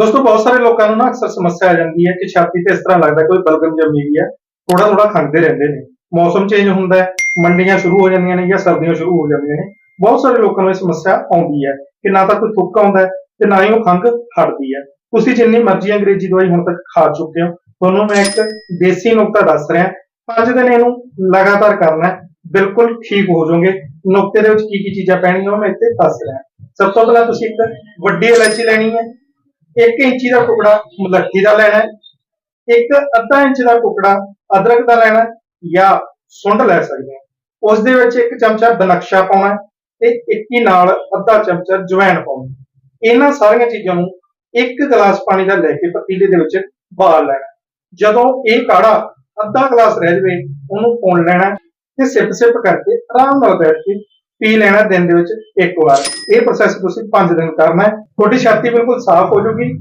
ਦੋਸਤੋ, ਬਹੁਤ ਸਾਰੇ ਲੋਕਾਂ ਨੂੰ ਨਾ ਅਕਸਰ ਸਮੱਸਿਆ ਆ ਜਾਂਦੀ ਹੈ ਕਿ ਛਾਤੀ ਤੇ ਇਸ ਤਰ੍ਹਾਂ ਲੱਗਦਾ ਕੋਈ ਬਲਗਮ ਜੰਮੀ ਹੋਈ ਹੈ। ਥੋੜਾ ਥੋੜਾ ਖੰਗਦੇ ਰਹਿੰਦੇ ਨੇ। ਮੌਸਮ ਚੇਂਜ ਹੁੰਦਾ ਹੈ, ਮੰਡੀਆਂ ਸ਼ੁਰੂ ਹੋ ਜਾਂਦੀਆਂ ਨੇ ਜਾਂ ਸਰਦੀਆਂ ਸ਼ੁਰੂ ਹੋ ਜਾਂਦੀਆਂ ਨੇ। ਬਹੁਤ ਸਾਰੇ ਲੋਕਾਂ ਨੂੰ ਇਹ ਸਮੱਸਿਆ ਆਉਂਦੀ ਹੈ ਕਿ ਨਾ ਤਾਂ ਕੋਈ ਥੁੱਕ ਆਉਂਦਾ ਹੈ ਤੇ ਨਾ ਹੀ ਉਹ ਖੰਗ ਹਟਦੀ ਹੈ। ਤੁਸੀਂ ਜਿੰਨੀ ਮਰਜ਼ੀ ਅੰਗਰੇਜ਼ੀ ਦਵਾਈ ਹੁਣ ਤੱਕ ਖਾ ਚੁੱਕੇ ਹੋ। ਤੁਹਾਨੂੰ ਮੈਂ ਇੱਕ ਦੇਸੀ ਨੁਕਤਾ ਦੱਸ ਰਿਹਾ। ਪੰਜ ਦਿਨ ਇਹਨੂੰ ਲਗਾਤਾਰ ਕਰਨਾ ਬਿਲਕੁਲ ਠੀਕ ਹੋ ਜਾਓਗੇ। ਨੁਕਤੇ ਦੇ ਵਿੱਚ ਕੀ ਕੀ ਚੀਜ਼ਾਂ ਪੈਣਗੀਆਂ ਉਹ ਮੈਂ ਇੱਥੇ ਦੱਸ ਰਿਹਾ। ਸਭ ਤੋਂ ਪਹਿਲਾਂ ਤੁਸੀਂ ਇੱਕ ਵੱਡੀ ਇਲਾਇਚੀ ਲੈਣੀ ਹੈ। 1 ਇੰਚੀ ਦਾ ਟੁਕੜਾ ਮੁਲੱਠੀ ਦਾ ਲੈਣਾ ਹੈ, ਇੱਕ ਅੱਧਾ ਇੰਚ ਦਾ ਟੁਕੜਾ ਅਦਰਕ ਦਾ ਲੈਣਾ ਜਾਂ ਸੁੰਡ ਲੈ ਸਕਦੇ ਹੋ। ਉਸ ਦੇ ਵਿੱਚ ਇੱਕ ਚਮਚਾ ਬਨਕਸ਼ਾ ਪਾਉਣਾ ਤੇ ਇੱਕ ਨਾਲ ਅੱਧਾ ਚਮਚਾ ਜਵੈਣ ਪਾਉਣਾ ਇਹਨਾਂ ਸਾਰੀਆਂ ਚੀਜ਼ਾਂ ਨੂੰ ਇੱਕ ਗਲਾਸ ਪਾਣੀ ਦਾ ਲੈ ਕੇ ਪਤੀਲੇ ਦੇ ਵਿੱਚ ਬਾਲ ਲੈਣਾ ਜਦੋਂ ਇਹ ਕਾੜਾ ਅੱਧਾ ਗਲਾਸ ਰਹਿ ਜਾਵੇ, ਉਹਨੂੰ ਪੁਣ ਲੈਣਾ ਤੇ ਸਿਪ ਸਿਪ ਕਰਕੇ ਆਰਾਮ ਨਾਲ ਬੈਠ ਕੇ ਪੀ ਲੈਣਾ ਦਿਨ ਦੇ ਵਿੱਚ ਇੱਕ ਵਾਰ। ਇਹ ਪ੍ਰੋਸੈਸ ਤੁਸੀਂ 5 ਦਿਨ ਕਰਨਾ ਹੈ। ਤੁਹਾਡੀ ਛਾਤੀ ਬਿਲਕੁਲ ਸਾਫ਼ ਹੋ ਜਾਊਗੀ।